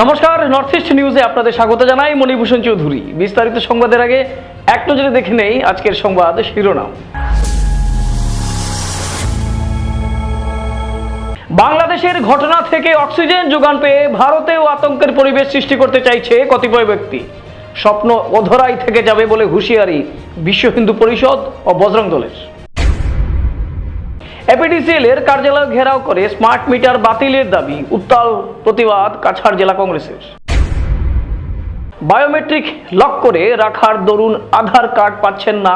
নমস্কার north east নিউজে আপনাদের স্বাগত জানাই মণিভূষণ চৌধুরী। বিস্তারিত সংবাদের আগে এক নজরে দেখে নেই আজকের সংবাদ শিরোনাম। বাংলাদেশের ঘটনা থেকে অক্সিজেন যোগান পেয়ে ভারতেও আতঙ্কের পরিবেশ সৃষ্টি করতে চাইছে কতিপয় ব্যক্তি। স্বপ্ন অধরাই থেকে যাবে বলে হুঁশিয়ারি বিশ্ব হিন্দু পরিষদ ও বজরং দলের। এপিডিসিএল এর কার্যালয় ঘেরাও করে স্মার্ট মিটার বাতিলের দাবি, উত্তাল প্রতিবাদ কাছাড় জেলা কংগ্রেসের। বায়োমেট্রিক লক করে রাখার দরুন আধার কার্ড পাচ্ছেন না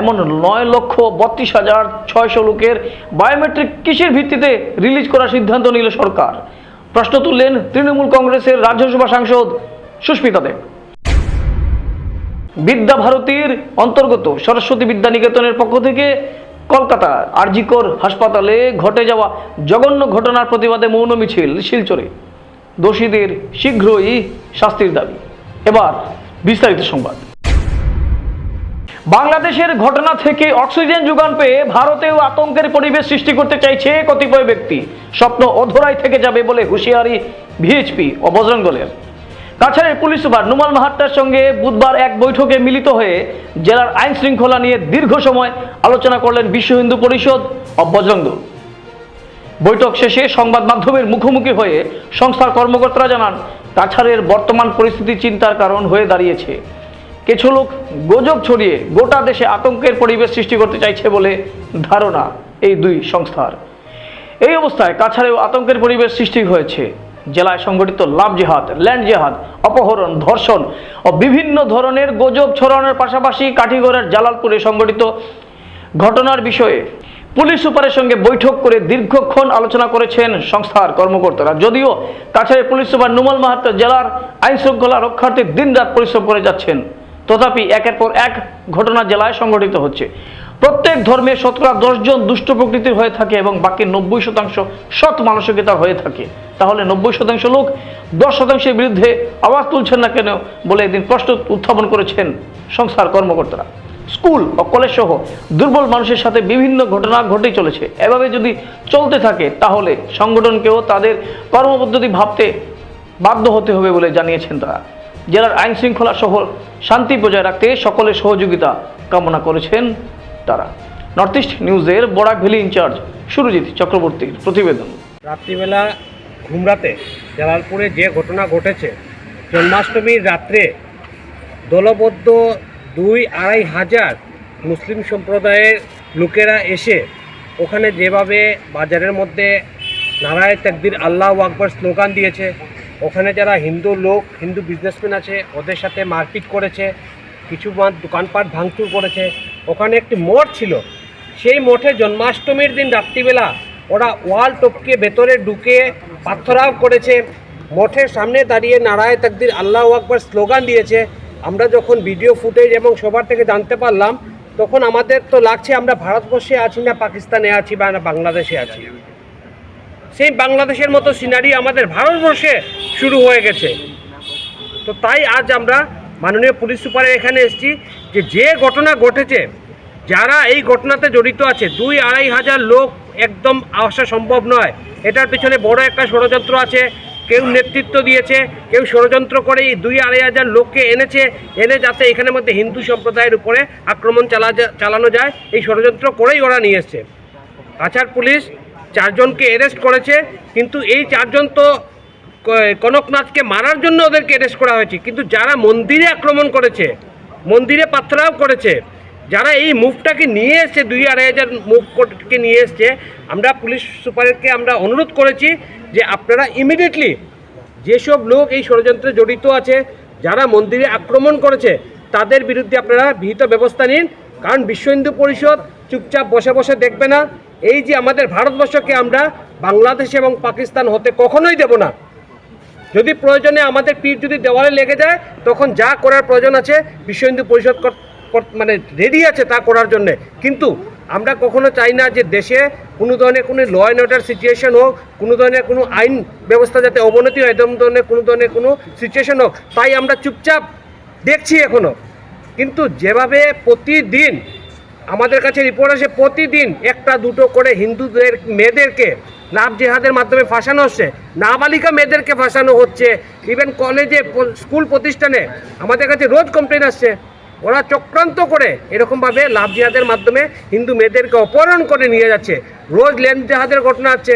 এমন নয় লক্ষ বত্রিশ হাজার ছয়শো লোকের বায়োমেট্রিক কিসের ভিত্তিতে রিলিজ করার সিদ্ধান্ত নিল সরকার। প্রশ্ন তুললেন তৃণমূল কংগ্রেসের রাজ্যসভা সাংসদ সুস্মিতা দেব। বিদ্যা ভারতীর অন্তর্গত সরস্বতী বিদ্যা নিকেতনের পক্ষ থেকে কলকাতা আরজিকর হাসপাতালে ঘটে যাওয়া জঘন্য ঘটনার প্রতিবাদে মৌন মিছিল শিলচরে। দোষীদের শীঘ্রই শাস্তির দাবি। এবার বিস্তারিত সংবাদ। বাংলাদেশের ঘটনা থেকে অক্সিজেন যোগান পেয়ে ভারতেও আতঙ্কের পরিবেশ সৃষ্টি করতে চাইছে কতিপয় ব্যক্তি। স্বপ্ন অধরাই থেকে যাবে বলে হুঁশিয়ারি ভিএইচপি ও বজরং কাছাড়ের পুলিশ সুপার নুমাল মাহাত্তার সঙ্গে বুধবার এক বৈঠকে মিলিত হয়ে জেলার আইন শৃঙ্খলা নিয়ে দীর্ঘ সময় আলোচনা করলেন বিশ্ব হিন্দু পরিষদ ও বৈঠক শেষে সংবাদ মাধ্যমের মুখোমুখি হয়ে সংস্থার কর্মকর্তারা জানান, কাছাড়ের বর্তমান পরিস্থিতি চিন্তার কারণ হয়ে দাঁড়িয়েছে। কিছু লোক গুজব ছড়িয়ে গোটা দেশে আতঙ্কের পরিবেশ সৃষ্টি করতে চাইছে বলে ধারণা এই দুই সংস্থার। এই অবস্থায় কাছাড়েও আতঙ্কের পরিবেশ সৃষ্টি হয়েছে। জেলায় সংগঠিত লাভ জেহাদ, ল্যান্ড জেহাদ, অপহরণ, ধর্ষণ ও বিভিন্ন ধরনের গুজব ছড়ানোর পাশাপাশি কাঠিগড়ের জালালপুরে সংগঠিত ঘটনার বিষয়ে পুলিশ সুপারের সঙ্গে বৈঠক করে দীর্ঘক্ষণ আলোচনা করেছেন সংস্থার কর্মকর্তারা। যদিও কাছাড়ের পুলিশ সুপার নুমল মাহাতো জেলার আইন শৃঙ্খলা রক্ষার্থে দিনরাত পরিশ্রম করে যাচ্ছেন। তথাপি একের পর এক ঘটনা জেলায় সংঘটিত হচ্ছে। প্রত্যেক ধর্মে শতকরা দশজন দুষ্ট প্রকৃতির হয়ে থাকে এবং বাকি নব্বই শতাংশ সৎ মানসিকতার হয়ে থাকে। তাহলে নব্বই শতাংশ লোক দশ শতাংশের বিরুদ্ধে আওয়াজ তুলছেন না কেন বলে এদিন প্রশ্ন উত্থাপন করেছেন সংস্থার কর্মকর্তারা। স্কুল ও কলেজ সহ দুর্বল মানুষের সাথে বিভিন্ন ঘটনা ঘটে চলেছে। এভাবে যদি চলতে থাকে, তাহলে সংগঠনকেও তাদের কর্মপদ্ধতি ভাবতে বাধ্য হতে হবে বলে জানিয়েছেন তারা। জেলার আইন শৃঙ্খলা সহ শান্তি বজায় রাখতে সকলের সহযোগিতা কামনা করেছেন তারা। নর্থ ইস্ট নিউজের বরাক ভ্যালি ইনচার্জ সুরজিৎ চক্রবর্তীর প্রতিবেদন। রাত্রিবেলা ঘুমরাতে জালালপুরে যে ঘটনা ঘটেছে জন্মাষ্টমীর রাত্রে দলবদ্ধ দুই আড়াই হাজার মুসলিম সম্প্রদায়ের লোকেরা এসে ওখানে যেভাবে বাজারের মধ্যে নারায় তাকদির আল্লাহ আকবর স্লোগান দিয়েছে, ওখানে যারা হিন্দু লোক, হিন্দু বিজনেসম্যান আছে, ওদের সাথে মারপিট করেছে, কিছু দোকানপাট ভাঙচুর করেছে ওখানে একটি মঠ ছিল। সেই মঠে জন্মাষ্টমীর দিন রাত্রিবেলা ওরা ওয়াল টপকে ভেতরে ঢুকে পাথরাও করেছে। মঠের সামনে দাঁড়িয়ে নারায় তাকদির আল্লাহ আকবর স্লোগান দিয়েছে। আমরা যখন ভিডিও ফুটেজ এবং সবার থেকে জানতে পারলাম, তখন আমাদের তো লাগছে আমরা ভারতবর্ষে আছি না পাকিস্তানে আছি বা না বাংলাদেশে আছি। সেই বাংলাদেশের মতো সিনারি আমাদের ভারতবর্ষে শুরু হয়ে গেছে। তো তাই আজ আমরা মাননীয় পুলিশ সুপারের এখানে এসেছি। যে যে ঘটনা ঘটেছে, যারা এই ঘটনাতে জড়িত আছে, দুই আড়াই হাজার লোক একদম আসা সম্ভব নয়। এটার পিছনে বড় একটা ষড়যন্ত্র আছে, কেউ নেতৃত্ব দিয়েছে, কেউ ষড়যন্ত্র করে এই দুই আড়াই হাজার লোককে এনেছে, এনে যাতে এখানের মধ্যে হিন্দু সম্প্রদায়ের উপরে আক্রমণ চালা চালানো যায়, এই ষড়যন্ত্র করেই ওরা নিয়ে এসছে। কাছাড় পুলিশ চারজনকে অ্যারেস্ট করেছে, কিন্তু এই চারজন তো কনকনাথকে মারার জন্য ওদেরকে অ্যারেস্ট করা হয়েছে। কিন্তু যারা মন্দিরে আক্রমণ করেছে মন্দিরে পাথরাও করেছে। যারা এই মুভটাকে নিয়ে এসছে, দুই আড়াই হাজার মুভকে নিয়ে এসছে, আমরা পুলিশ সুপারকে আমরা অনুরোধ করেছি যে আপনারা ইমিডিয়েটলি যেসব লোক এই ষড়যন্ত্রে জড়িত আছে, যারা মন্দিরে আক্রমণ করেছে, তাদের বিরুদ্ধে আপনারা বিহিত ব্যবস্থা নিন। কারণ বিশ্ব হিন্দু পরিষদ চুপচাপ বসে বসে দেখবে না। এই যে আমাদের ভারতবর্ষকে আমরা বাংলাদেশ এবং পাকিস্তান হতে কখনোই দেব না। যদি প্রয়োজনে আমাদের পিঠ যদি দেওয়ালে লেগে যায়, তখন যা করার প্রয়োজন আছে বিশ্ব হিন্দু পরিষদ মানে রেডি আছে তা করার জন্যে। কিন্তু আমরা কখনো চাই না যে দেশে কোনো ধরনের কোনো ল অ্যান্ড অর্ডার সিচুয়েশন হোক, কোনো ধরনের কোনো আইন ব্যবস্থা যাতে অবনতি হয়, এরকম ধরনের কোনো ধরনের কোনো সিচুয়েশন হোক। তাই আমরা চুপচাপ দেখছি এখনও কিন্তু যেভাবে প্রতিদিন আমাদের কাছে রিপোর্ট আসে, প্রতিদিন একটা দুটো করে হিন্দুদের, মেয়েদেরকে লাভ জেহাদের মাধ্যমে ফাঁসানো হচ্ছে। নাবালিকা মেয়েদেরকে ফাঁসানো হচ্ছে। ইভেন কলেজে স্কুল প্রতিষ্ঠানে আমাদের কাছে রোজ কমপ্লেন আসছে। ওরা চক্রান্ত করে এরকমভাবে লাভ জেহাদের মাধ্যমে হিন্দু মেয়েদেরকে অপহরণ করে নিয়ে যাচ্ছে। রোজ লেন জেহাদের ঘটনা আছে।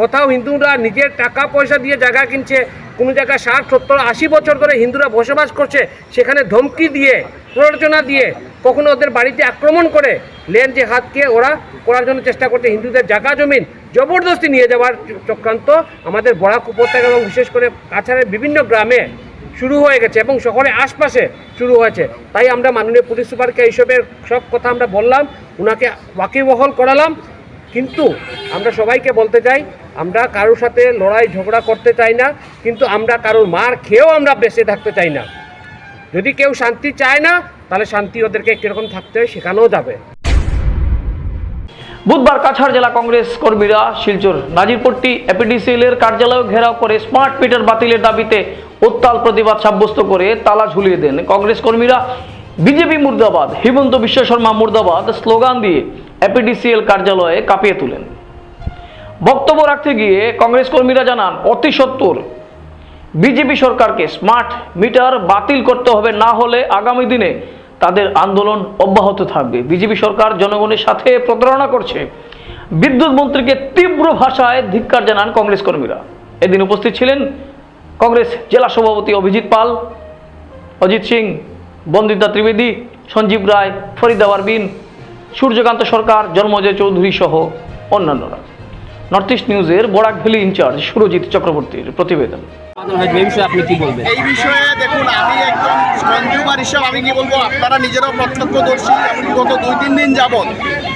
কোথাও হিন্দুরা নিজের টাকা পয়সা দিয়ে জায়গা কিনছে। কোনো জায়গায় ষাট, সত্তর, আশি বছর ধরে হিন্দুরা বসবাস করছে। সেখানে ধমকি দিয়ে, প্ররোচনা দিয়ে কখনো ওদের বাড়িতে আক্রমণ করে লেন যে হাতকে ওরা করার জন্য চেষ্টা করছে। হিন্দুদের জায়গা জমিন জবরদস্তি নিয়ে যাওয়ার চক্রান্ত আমাদের বরাক উপত্যকা এবং বিশেষ করে কাছাড়ের বিভিন্ন গ্রামে শুরু হয়ে গেছে এবং শহরের আশপাশে শুরু হয়েছে। তাই আমরা মাননীয় পুলিশ সুপারকে এইসবের সব কথা আমরা বললাম ওনাকে ওয়াকিবহল করালাম। কিন্তু আমরা সবাইকে বলতে চাই, আমরা কারোর সাথে লড়াই, ঝগড়া করতে চাই না, কিন্তু আমরা কারোর মার খেয়েও আমরা বেঁচে থাকতে চাই না। যদি কেউ শান্তি চায় না, তাহলে শান্তি ওদেরকে কীরকম থাকতে হয় শেখানোও যাবে। বুধবার কাছাড় জেলা কংগ্রেস কর্মীরা শিলচর নাজিরপট্টি এপিডিসিএল এর কার্যালয় ঘেরাও করে স্মার্ট মিটার বাতিলের দাবিতে উত্তাল প্রতিবাদ সাব্যস্ত করে তালা ঝুলিয়ে দেন। কংগ্রেস কর্মীরা, বিজেপি মুর্দাবাদ, হিমন্ত বিশ্ব শর্মা মুর্দাবাদ স্লোগান দিয়ে এপিডিসিএল কার্যালয়ে কাঁপিয়ে তোলেন। বক্তব্য রাখতে গিয়ে কংগ্রেস কর্মীরা জানান, অতি সত্তর। বিজেপি সরকারকে স্মার্ট মিটার বাতিল করতে হবে না হলে আগামী দিনে তাদের আন্দোলন অব্যাহত থাকবে। বিজেপি সরকার জনগণের সাথে প্রতারণা করছে। বিদ্যুৎ মন্ত্রীকে তীব্র ভাষায় ধিক্কার জানান কংগ্রেস কর্মীরা। এদিন উপস্থিত ছিলেন কংগ্রেস জেলা সভাপতি অভিজিৎ পাল, অজিত সিং, বন্দিতা ত্রিবেদী, সঞ্জীব রায়, ফরিদা পারবিন সূর্যকান্ত সরকার, জন্মজয় চৌধুরী সহ অন্যান্যরা। নর্থ ইস্ট নিউজের বরাক ভ্যালি ইনচার্জ সুরজিৎ চক্রবর্তীর প্রতিবেদন। এই বিষয়ে আপনি কি বলবেন? এই বিষয়ে দেখুন আমি একজন কনজিউমার হিসাবে আমি কি বলব আপনারা নিজেরাও প্রত্যক্ষদর্শী এমনকি গত দুই তিন দিন যাবৎ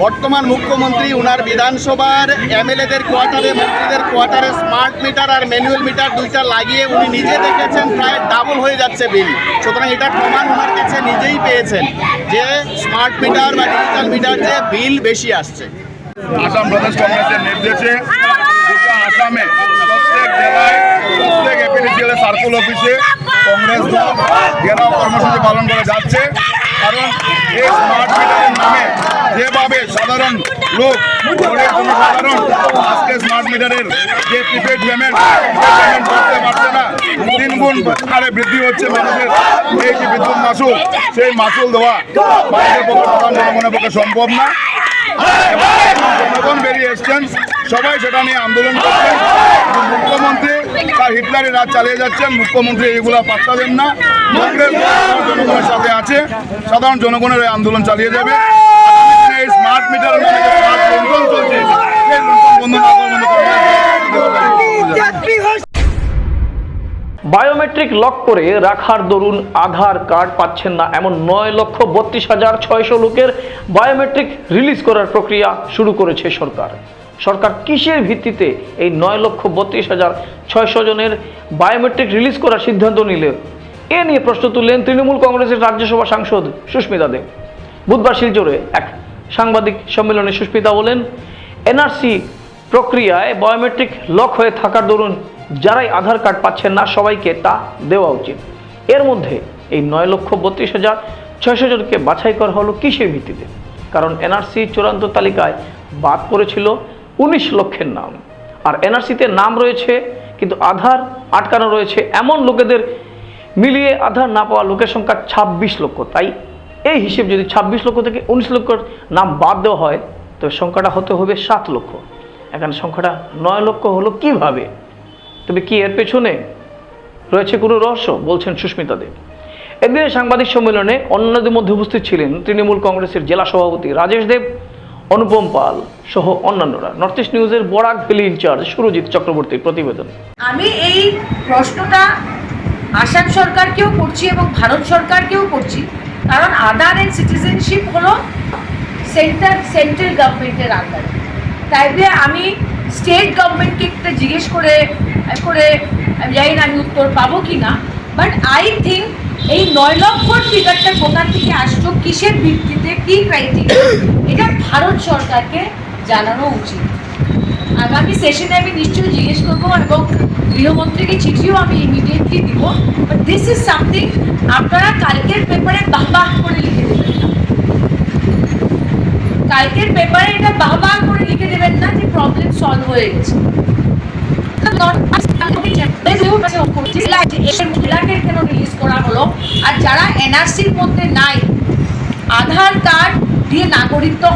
বর্তমান মুখ্যমন্ত্রী উনার বিধানসভার এমএলএদের কোয়ার্টারে মন্ত্রীদের কোয়ার্টারে স্মার্ট মিটার আর ম্যানুয়াল মিটার দুইটা লাগিয়ে উনি নিজে দেখেছেন প্রায় ডাবল হয়ে যাচ্ছে বিল সুতরাং এটা প্রমাণ ওনার কাছে নিজেই পেয়েছেন যে স্মার্ট মিটার বা ডিজিটাল মিটার যে বিল বেশি আসছে। আসাম প্রদেশ কংগ্রেসের নির্দেশে গোটা আসামে প্রত্যেক জেলায়, প্রত্যেক সার্কুল অফিসে কংগ্রেস দল কর্মসূচি পালন করে যাচ্ছে। কারণ এই স্মার্ট মিটারের নামে যেভাবে সাধারণ লোক জনসাধারণ আজকে স্মার্ট মিটারের যে প্রিপেড পেমেন্ট পেমেন্ট করতে পারছে না তিন গুণ হারে বৃদ্ধি হচ্ছে মানুষের। এই যে বিদ্যুৎ মাসুল, সেই মাসুল দেওয়া মানুষের পক্ষে সাধারণ জনগণের পক্ষে সম্ভব না। জনগণ বেরিয়ে এসছেন। সবাই সেটা নিয়ে আন্দোলন করছেন। মুখ্যমন্ত্রী তার হিটলারি রাজ চালিয়ে যাচ্ছেন। মুখ্যমন্ত্রী এগুলা পাত্তা দেন না জনগণের সাথে আছে। সাধারণ জনগণের এই আন্দোলন চালিয়ে যাবে। এই স্মার্ট লুণ্ঠন চলছে। বায়োমেট্রিক লক করে রাখার দরুন আধার কার্ড পাচ্ছেন না এমন নয় লক্ষ বত্রিশ হাজার ছয়শো লোকের বায়োমেট্রিক রিলিজ করার প্রক্রিয়া শুরু করেছে সরকার। সরকার কিসের ভিত্তিতে এই নয় লক্ষ বত্রিশ হাজার ছয়শো জনের বায়োমেট্রিক রিলিজ করার সিদ্ধান্ত নিলে? এ নিয়ে প্রশ্ন তুললেন তৃণমূল কংগ্রেসের রাজ্যসভা সাংসদ সুস্মিতা দেব বুধবার শিলচরে এক সাংবাদিক সম্মেলনে সুস্মিতা বলেন, এনআরসি প্রক্রিয়ায় বায়োমেট্রিক লক হয়ে থাকার দরুন যারাই আধার কার্ড পাচ্ছেন না, সবাইকে তা দেওয়া উচিত। এর মধ্যে এই নয় লক্ষ বত্রিশ হাজার ছয়শো জনকে বাছাই করা হলো কিসের ভিত্তিতে? কারণ এনআরসি চূড়ান্ত তালিকায় বাদ পড়েছিল উনিশ লক্ষের নাম। আর এনআরসিতে নাম রয়েছে, কিন্তু আধার আটকানো রয়েছে এমন লোকেদের মিলিয়ে আধার না পাওয়া লোকের সংখ্যা ছাব্বিশ লক্ষ। তাই এই হিসেব যদি ছাব্বিশ লক্ষ থেকে উনিশ লক্ষ নাম বাদ দেওয়া হয়, তবে সংখ্যাটা হতে হবে সাত লক্ষ। এখানে সংখ্যাটা নয় লক্ষ হলো কীভাবে? তবে কি এর পেছনে রয়েছে কোনো রহস্য? বলছেন সুস্মিতা দেব। একদিনের সাংবাদিক সম্মেলনে অন্যদের মধ্যে উপস্থিত ছিলেন তৃণমূল কংগ্রেসের জেলা সভাপতি রাজেশ দেব, অনুপম পাল সহ অন্যান্যরা। নর্থ ইস্ট নিউজের বরাক ভ্যালি ইনচার্জ সুরজিৎ চক্রবর্তীর প্রতিবেদন। আমি এই প্রশ্নটা আসাম সরকারকেও করছি এবং ভারত সরকারকেও করছি, কারণ আদার এন্ড সিটিজেনশিপ হলো সেন্টার সেন্ট্রাল গভর্নমেন্টের আন্ডারে। তাই দিয়ে আমি স্টেট গভর্নমেন্টকে একটা জিজ্ঞেস করে করে জানি না আমি উত্তর পাবো কি না বাট আই থিঙ্ক এই নয় লক্ষর ফিগারটা কোথা থেকে আসছো কিসের ভিত্তিতে, কী ক্রাইটেরিয়া এটা ভারত সরকারকে জানানো উচিত। আগামী সেশনে আমি নিশ্চয়ই জিজ্ঞেস করব এবং গৃহমন্ত্রীকে চিঠিও আমি ইমিডিয়েটলি দিব বাট দিস ইজ সামথিং আপনারা কালকের পেপারে বাহ বাহ করে লিখে দেবেন। কালকের পেপারে এটা বাবা করে লিখে দেবেন না যে প্রবলেম সলভ হয়ে গেছে। কেন রিলিজ করা হলো? আর যারা মধ্যে নাই, আধার কার্ড দিয়ে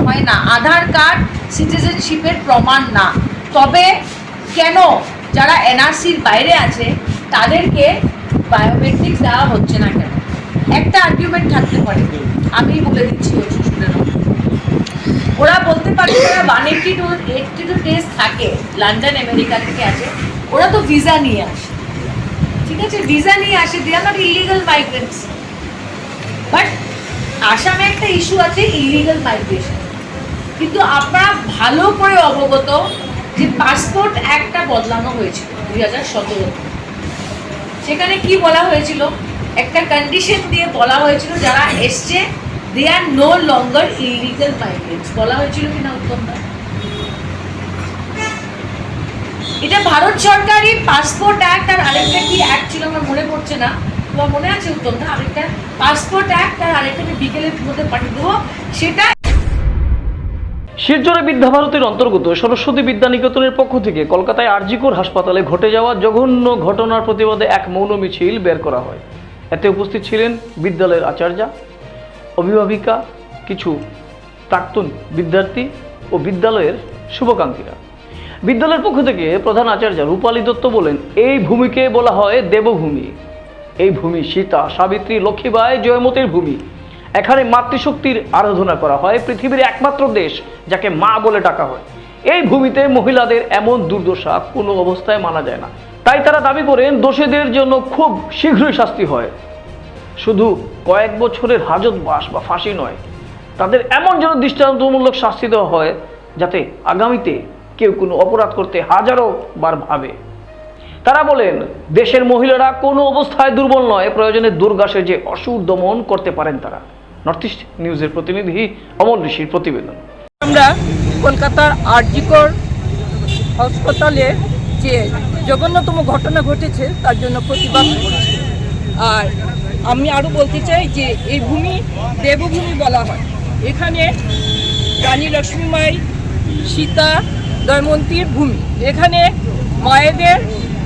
হয় না, আধার কার্ড সিটিজেনশিপের প্রমাণ না। তবে কেন যারা এনআরসির বাইরে আছে, তাদেরকে বায়োমেট্রিক দেওয়া হচ্ছে না কেন? একটা আর্গুমেন্ট থাকতে পারে। আমি বলে দিচ্ছি নাও। ওরা বলতে পারে ওরা one eighty two eighty two days থাকে লন্ডন আমেরিকা থেকে আসে। ওরা তো ভিসা নিয়ে আসে। ঠিক আছে ভিসা নিয়ে আসে they are not illegal migrants but আসামে একটা ইস্যু আছে ইলিগাল মাইগ্রেশন কিন্তু আপনারা ভালো করে অবগত যে পাসপোর্ট একটা বদলানো হয়েছিল দুই হাজার সতেরো সেখানে কি বলা হয়েছিল? একটা কন্ডিশন দিয়ে বলা হয়েছিল, যারা এসছে they are no longer illegal migrants বলা হয়েছিল উত্তম দা? এটা ভারত সরকারি পাসপোর্ট অ্যাক্ট আর আরেকটা কি অ্যাক্ট ছিল আমার মনে পড়ছে না। তোমার মনে আছে উত্তম দা? আরেকটা পাসপোর্ট অ্যাক্ট আর আরেকটা বিকেলের মধ্যে পাঠিয়ে দেবো। সেটা শিলচরে বিদ্যাভারতীর অন্তর্গত সরস্বতী বিদ্যানিকেতনের পক্ষ থেকে কলকাতায় আরজিকর হাসপাতালে ঘটে যাওয়া জঘন্য ঘটনার প্রতিবাদে এক মৌন মিছিল বের করা হয়। এতে উপস্থিত ছিলেন বিদ্যালয়ের আচার্যা অভিভাবিকা, কিছু প্রাক্তন বিদ্যার্থী ও বিদ্যালয়ের শুভাকাঙ্ক্ষীরা। বিদ্যালয়ের পক্ষ থেকে প্রধান আচার্য রূপালী দত্ত বলেন, এই ভূমিকে বলা হয় দেবভূমি। এই ভূমি সীতা, সাবিত্রী, লক্ষ্মীবাই, জয়মতীর ভূমি। এখানে মাতৃশক্তির আরাধনা করা হয়, পৃথিবীর একমাত্র দেশ যাকে মা বলে ডাকা হয়। এই ভূমিতে মহিলাদের এমন দুর্দশা কোনো অবস্থায় মানা যায় না। তাই তারা দাবি করেন, দোষীদের জন্য খুব শীঘ্রই শাস্তি হয়। শুধু কয়েক বছরের হাজতবাস বা ফাঁসি নয়, তাদের এমন যেন দৃষ্টান্তমূলক শাস্তি দেওয়া হয় যাতে আগামীতে কেউ কোনো অপরাধ করতে হাজারো বার ভাবে। তারা বলেন, দেশের মহিলারা কোনো অবস্থায় দুর্বল নয় প্রয়োজনে দুর্গাসে যে অসুর দমন করতে পারেন তারা। নর্থ ইস্ট নিউজের প্রতিনিধি অমল ঋষির প্রতিবেদন। আমরা কলকাতার আরজিকর হাসপাতালে যে জঘন্যতম ঘটনা ঘটেছে, তার জন্য প্রতিবাদ করছি। আর আমি আরও বলতে চাই যে এই ভূমি দেবভূমি বলা হয়। এখানে রানী লক্ষ্মীমাই, সীতা দয়মন্তীর ভূমি। এখানে মায়েদের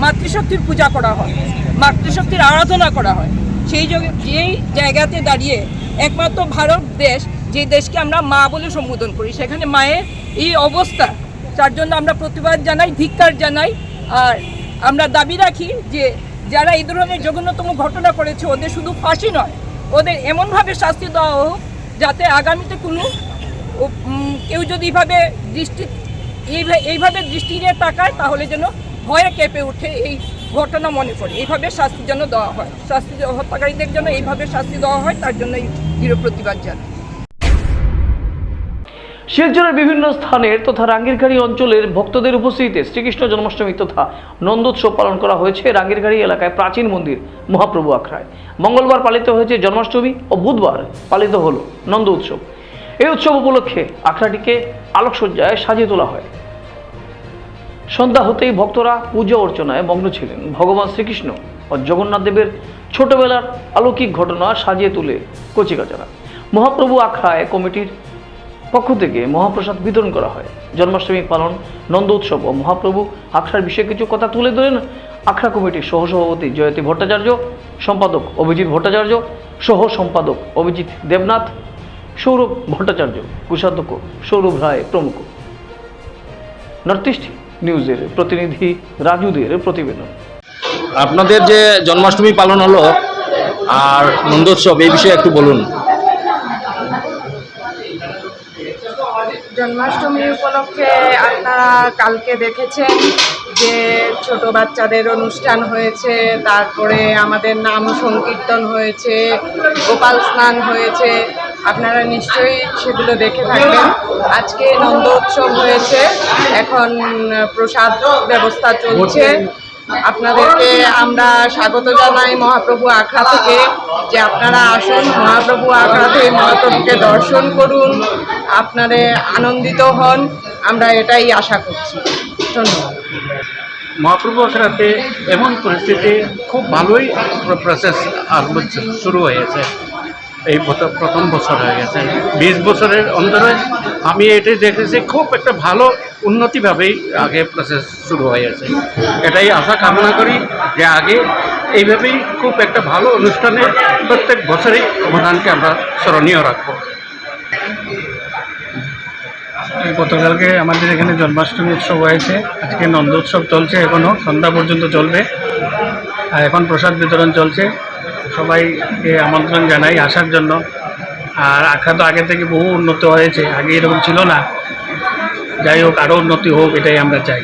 মাতৃশক্তির পূজা করা হয়, মাতৃশক্তির আরাধনা করা হয়। সেই যেই জায়গাতে দাঁড়িয়ে একমাত্র ভারত দেশ, যে দেশকে আমরা মা বলে সম্বোধন করি, সেখানে মায়ের এই অবস্থা। তার জন্য আমরা প্রতিবাদ জানাই, ধিক্কার জানাই। আর আমরা দাবি রাখি যে যারা এই ধরনের জঘন্যতম ঘটনা করেছে, ওদের শুধু ফাঁসি নয়, ওদের এমনভাবে শাস্তি দেওয়া হোক যাতে আগামীতে কোনো কেউ যদি এইভাবে দৃষ্টি, এইভা- এইভাবে দৃষ্টি নিয়ে তাকায়, তাহলে যেন ভয়ে কেঁপে ওঠে এই ঘটনা মনে করে এইভাবে শাস্তি যেন দেওয়া হয়, শাস্তি হত্যাকারীদের জন্য এইভাবে শাস্তি দেওয়া হয়, তার জন্যই দৃঢ় প্রতিবাদ জানাই। শিলচরের বিভিন্ন স্থানের তথা রাঙ্গিরখাড়ি অঞ্চলের ভক্তদের উপস্থিতিতে শ্রীকৃষ্ণ জন্মাষ্টমী তথা নন্দোৎসব পালন করা হয়েছে রাঙ্গিরখাড়ি এলাকায় প্রাচীন মন্দির মহাপ্রভু আখড়ায়। মঙ্গলবার পালিত হয়েছে জন্মাষ্টমী ও বুধবার পালিত হলো নন্দ উৎসব। এই উৎসব উপলক্ষে আখড়াটিকে আলোকসজ্জায় সাজিয়ে তোলা হয়। সন্ধ্যা হতেই ভক্তরা পূজা অর্চনায় মগ্ন ছিলেন। ভগবান শ্রীকৃষ্ণ ও জগন্নাথ দেবের ছোটবেলার অলৌকিক ঘটনা সাজিয়ে তুলে কচিকাচারা। মহাপ্রভু আখড়ায় কমিটির পক্ষ থেকে মহাপ্রসাদ বিতরণ করা হয়। জন্মাষ্টমী পালন, নন্দ উৎসব ও মহাপ্রভু আখড়ার বিষয়ে কিছু কথা তুলে ধরেন আখড়া কমিটির সহসভাপতি জয়তী ভট্টাচার্য, সম্পাদক অভিজিৎ ভট্টাচার্য সহ সম্পাদক অভিজিৎ দেবনাথ, সৌরভ ভট্টাচার্য, কোষাধ্যক্ষ সৌরভ রায় প্রমুখ। নর্থ ইস্ট নিউজের প্রতিনিধি রাজুদের প্রতিবেদন। আপনাদের যে জন্মাষ্টমী পালন হলো আর নন্দোৎসব, এই বিষয়ে একটু বলুন। জন্মাষ্টমী উপলক্ষে আপনারা কালকে দেখেছেন যে ছোট বাচ্চাদের অনুষ্ঠান হয়েছে, তারপরে আমাদের নাম সংকীর্তন হয়েছে, গোপাল স্নান হয়েছে। আপনারা নিশ্চয়ই সেগুলো দেখে থাকবেন। আজকে নন্দ উৎসব হয়েছে, এখন প্রসাদ ব্যবস্থা চলছে। আপনাদেরকে আমরা স্বাগত জানাই মহাপ্রভু আখড়া থেকে, যে আপনারা আসুন, মহাপ্রভু আখড়াতে মহাপ্রভুকে দর্শন করুন আপনাদের আনন্দিত হন, আমরা এটাই আশা করছি। ধন্যবাদ। মহাপ্রভু আখড়াতে এমন পরিস্থিতি খুব ভালোই প্রসেস শুরু হয়েছে। এই প্রথ- প্রথম বছর হয়ে গেছে। বিশ বছরের অন্তরে আমি এটাই দেখেছি, খুব একটা ভালো উন্নতিভাবেই আগে প্রসেস শুরু হয়ে গেছে। এটাই আশা কামনা করি যে আগে এইভাবেই খুব একটা ভালো অনুষ্ঠানে প্রত্যেক বছরেই অবদানকে আমরা স্মরণীয় রাখব। গতকালকে আমাদের এখানে জন্মাষ্টমী উৎসব হয়েছে। আজকে নন্দ উৎসব চলছে এখনও সন্ধ্যা পর্যন্ত চলবে। আর এখন প্রসাদ বিতরণ চলছে। সবাইকে আমন্ত্রণ জানাই আসার জন্য। আর আখড়া তো আগে থেকে বহু উন্নত হয়েছে আগে এরকম ছিল না। যাই হোক আরও উন্নতি হোক এটাই আমরা চাই।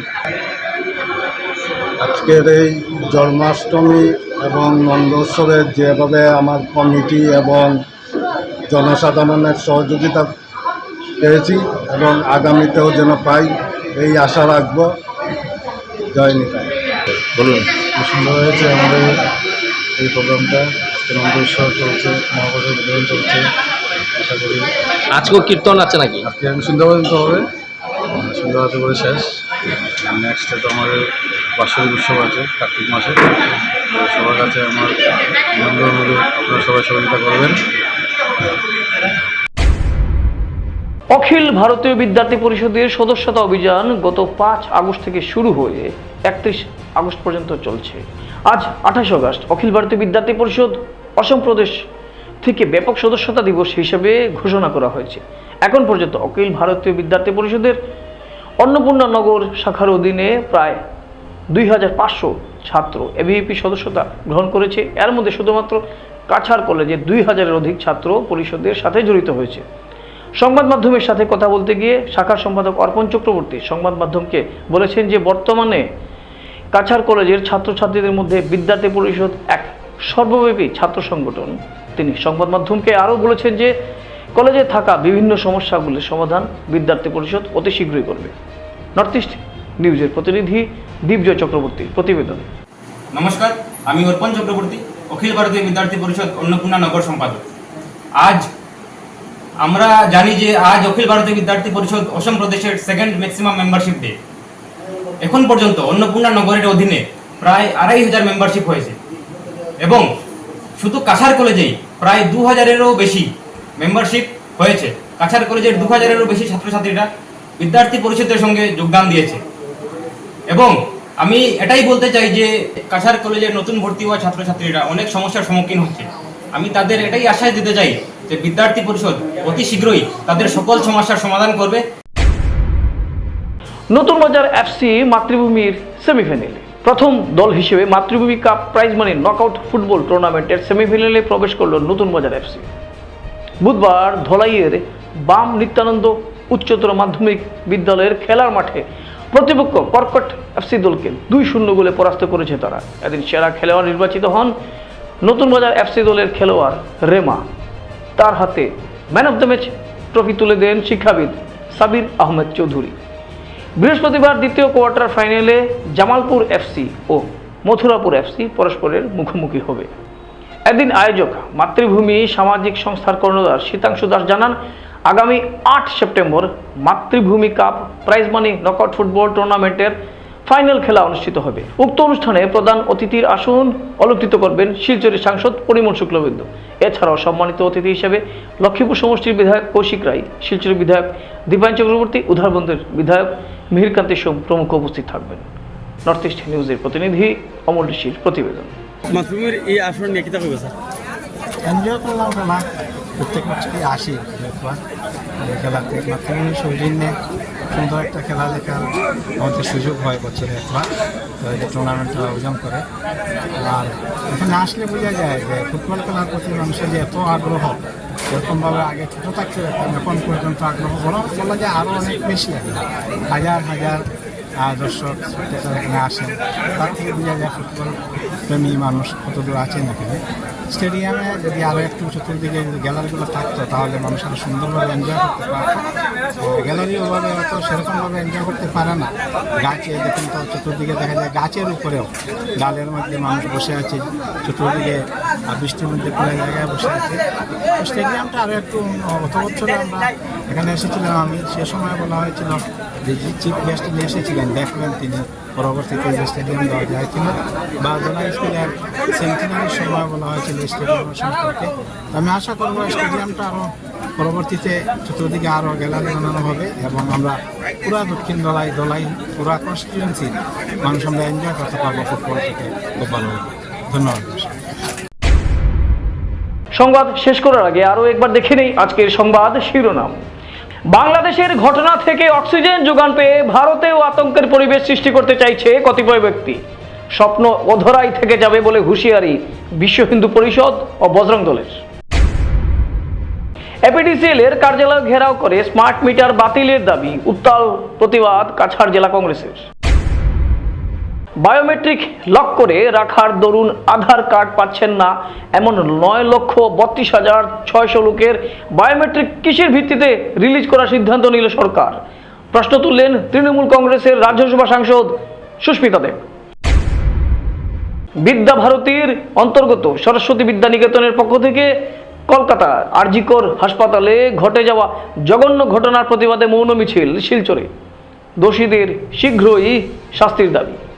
আজকের এই জন্মাষ্টমী এবং নন্দোৎসবে যেভাবে আমার কমিটি এবং জনসাধারণের সহযোগিতা পেয়েছি এবং আগামীতেও যেন পাই এই আশা রাখব। জয় নিতাই। বলুন। সুন্দর হয়েছে আমাদের এই প্রোগ্রামটা নন্দোৎসব চলছে মহাপ্রসাদ বিতরণ চলছে আশা করি। আজকেও কীর্তন আছে নাকি? আজকে আমি সন্ধ্যাবন্ত হবে সন্ধ্যাবাতি করে শেষ। নেক্সটে তো আমাদের বাৎসরিক উৎসব আছে কার্তিক মাসে। সবার কাছে আমার অনুরোধ আপনারা সবাই সহযোগিতা করবেন। অখিল ভারতীয় বিদ্যার্থী পরিষদের সদস্যতা অভিযান গত পাঁচ আগস্ট থেকে শুরু হয়ে একত্রিশ আগস্ট পর্যন্ত চলছে। আজ আঠাশ আগস্ট, অখিল ভারতীয় বিদ্যার্থী পরিষদ অসম প্রদেশ থেকে ব্যাপক সদস্যতা দিবস হিসেবে ঘোষণা করা হয়েছে। এখন পর্যন্ত অখিল ভারতীয় বিদ্যার্থী পরিষদের অন্নপূর্ণা নগর শাখার অধীনে প্রায় দুই হাজার পাঁচশো ছাত্র এবিপি সদস্যতা গ্রহণ করেছে। এর মধ্যে শুধুমাত্র কাছাড় কলেজে দুই হাজারের অধিক ছাত্র পরিষদের সাথে জড়িত হয়েছে। সংবাদ মাধ্যমের সাথে কথা বলতে গিয়ে শাখার সম্পাদক অর্পণ চক্রবর্তী সংবাদ মাধ্যমকে বলেছেন যে বর্তমানে কাছাড় কলেজের ছাত্রছাত্রীদের মধ্যে বিদ্যার্থী পরিষদ এক সর্বব্যাপী ছাত্র সংগঠন। তিনি সংবাদ মাধ্যমকে আরও বলেছেন যে, কলেজে থাকা বিভিন্ন সমস্যাগুলির সমাধান বিদ্যার্থী পরিষদ অতি শীঘ্রই করবে। নর্থ ইস্ট নিউজের প্রতিনিধি দীপজয় চক্রবর্তী প্রতিবেদন। নমস্কার, আমি অর্পণ চক্রবর্তী, অখিল ভারতীয় বিদ্যার্থী পরিষদ অন্নপূর্ণা নগর সম্পাদক। আজ আমরা জানি যে, আজ অখিল ভারতীয় বিদ্যার্থী পরিষদ অসম প্রদেশের সেকেন্ড ম্যাক্সিমাম মেম্বারশিপ ডে এখন পর্যন্ত অন্নপূর্ণা নগরের অধীনে প্রায় আড়াই হাজার মেম্বারশিপ হয়েছে। এবং শুধু কাছার কলেজেই প্রায় দু হাজারেরও বেশি মেম্বারশিপ হয়েছে। কাছার কলেজের দু হাজারেরও বেশি ছাত্রছাত্রীরা বিদ্যার্থী পরিষদের সঙ্গে যোগদান দিয়েছে। এবং আমি এটাই বলতে চাই যে কাছার কলেজের নতুন ভর্তি হওয়া ছাত্রছাত্রীরা অনেক সমস্যার সম্মুখীন হচ্ছে। আমি তাদের এটাই আশ্বাস দিতে চাই যে বিদ্যার্থী পরিষদ অতি শীঘ্রই তাদের সকল সমস্যার সমাধান করবে। নতুন বাজার এফসি মাতৃভূমির সেমিফাইনালে প্রথম দল হিসেবে Matribhumi cup prize money knockout football টুর্নামেন্টের সেমিফাইনালে প্রবেশ করল নতুন বাজার এফসি বুধবার ধলাইয়ের বাম নিত্যানন্দ উচ্চতর মাধ্যমিক বিদ্যালয়ের খেলার মাঠে প্রতিপক্ষ কর্কট এফসি দলকে দুই শূন্য গোলে পরাস্ত করেছে তারা। এদিন সেরা খেলোয়াড় নির্বাচিত হন নতুন বাজার এফসি দলের খেলোয়াড় রেমা। তার হাতে man of the match trophy তুলে দেন শিক্ষাবিদ সাবির আহমেদ চৌধুরী। বৃহস্পতিবার দ্বিতীয় কোয়ার্টার ফাইনালে জামালপুর এফসি ও মথুরাপুর এফসি পরস্পরের মুখোমুখি হবে। এদিন আয়োজক মাতৃভূমি সামাজিক সংস্থার কর্ণধার শীতাংশু দাস জানান, আগামী আট September Matribhumi cup prize money knockout football টুর্নামেন্টের ফাইনাল খেলা অনুষ্ঠিত হবে। উক্ত অনুষ্ঠানে প্রধান অতিথির আসন অলঙ্কৃত করবেন শিলচরের সাংসদ পরিমল শুক্লবৈদ্য। এছাড়াও সম্মানিত অতিথি হিসেবে লক্ষ্মীপুর সমষ্টির বিধায়ক কৌশিক রায়, শিলচরের বিধায়ক দীপায়ন চক্রবর্তী উধারবন্দের বিধায়ক মিহিরকান্তি সোম প্রমুখ উপস্থিত থাকবেন। নর্থ ইস্ট নিউজের প্রতিনিধি অমল ঋষির প্রতিবেদন। মাতৃভূমির এই আসন নিয়ে কিতা স্যার? এনজয় করলাম খেলা প্রত্যেক বছরই আসি দেখবার খেলাতে মাতৃভূমি সৌজন্যে সুন্দর একটা খেলা দেখার আমাদের সুযোগ হয় বছরে একবার টুর্নামেন্টটা আয়োজন করে আর এখানে আসলে বোঝা যায় যে ফুটবল খেলার প্রতি মানুষের যে এত আগ্রহ এরকমভাবে আগে ছোটো থাকতে এখন পর্যন্ত আগ্রহ বলা বলা যায় আরও অনেক বেশি হাজার হাজার দর্শক এখানে আসেন তার থেকে বোঝা যায় ফুটবল প্রেমী মানুষ কত দূর আছেন এখানে স্টেডিয়ামে যদি আরও একটু চতুর্দিকে গ্যালারিগুলো থাকতো, তাহলে মানুষ আরও সুন্দরভাবে এনজয় করতে পারতো। গ্যালারি ওভাবে অত সেরকমভাবে এনজয় করতে পারে না। গাছে দেখুন তো, চতুর্দিকে দেখা যায় গাছের উপরেও ডালের মধ্যে মানুষ বসে আছে, চতুর্দিকে বৃষ্টির মধ্যে খোলা জায়গায় বসে আছে। স্টেডিয়ামটা আরও একটু অত বছরে আমরা এখানে এসেছিলাম আমি। সে সময় বলা হয়েছিল যে চিফ গেস্ট এসেছিলেন দেখবেন তিনি পরবর্তীতে যে স্টেডিয়াম দেওয়া যায় কিনা, বা জেলা স্কুলের সেন্টিনারির সময় বলা হয়েছিল স্টেডিয়ামের সম্পর্কে। আমি আশা করব স্টেডিয়ামটা আরও পরবর্তীতে চতুর্দিকে আরও গ্যালারি বানানো হবে এবং আমরা পুরা দক্ষিণ দলাই দলাই, পুরা কনস্টিটুয়েন্সি মানুষ আমরা এনজয় করতে পারব ফুটবল থেকে খুব ধন্যবাদ। সংবাদ শেষ করার আগে আরও একবার দেখে নেই আজকের সংবাদ শিরোনাম। বাংলাদেশের ঘটনা থেকে অক্সিজেন যোগান পেয়ে ভারতেও আতঙ্কের পরিবেশ সৃষ্টি করতে চাইছে কতিপয় ব্যক্তি। স্বপ্ন অধরাই থেকে যাবে বলে হুঁশিয়ারি বিশ্ব হিন্দু পরিষদ ও বজরং দলের। এপিডিসিএল এর কার্যালয় ঘেরাও করে স্মার্ট মিটার বাতিলের দাবি, উত্তাল প্রতিবাদ কাছাড় জেলা কংগ্রেসের। বায়োমেট্রিক লক করে রাখার দরুন আধার কার্ড পাচ্ছেন না। এমন নয় লক্ষ বত্রিশ হাজার ছয়শো লোকের বায়োমেট্রিক কিসের ভিত্তিতে রিলিজ করার সিদ্ধান্ত নিল সরকার। প্রশ্ন তুললেন তৃণমূল কংগ্রেসের রাজ্যসভা সাংসদ সুস্মিতা দেব। বিদ্যা ভারতীর অন্তর্গত সরস্বতী বিদ্যা নিকেতনের পক্ষ থেকে কলকাতা আরজিকর হাসপাতালে ঘটে যাওয়া জঘন্য ঘটনার প্রতিবাদে মৌন মিছিল শিলচরে। দোষীদের শীঘ্রই শাস্তির দাবি।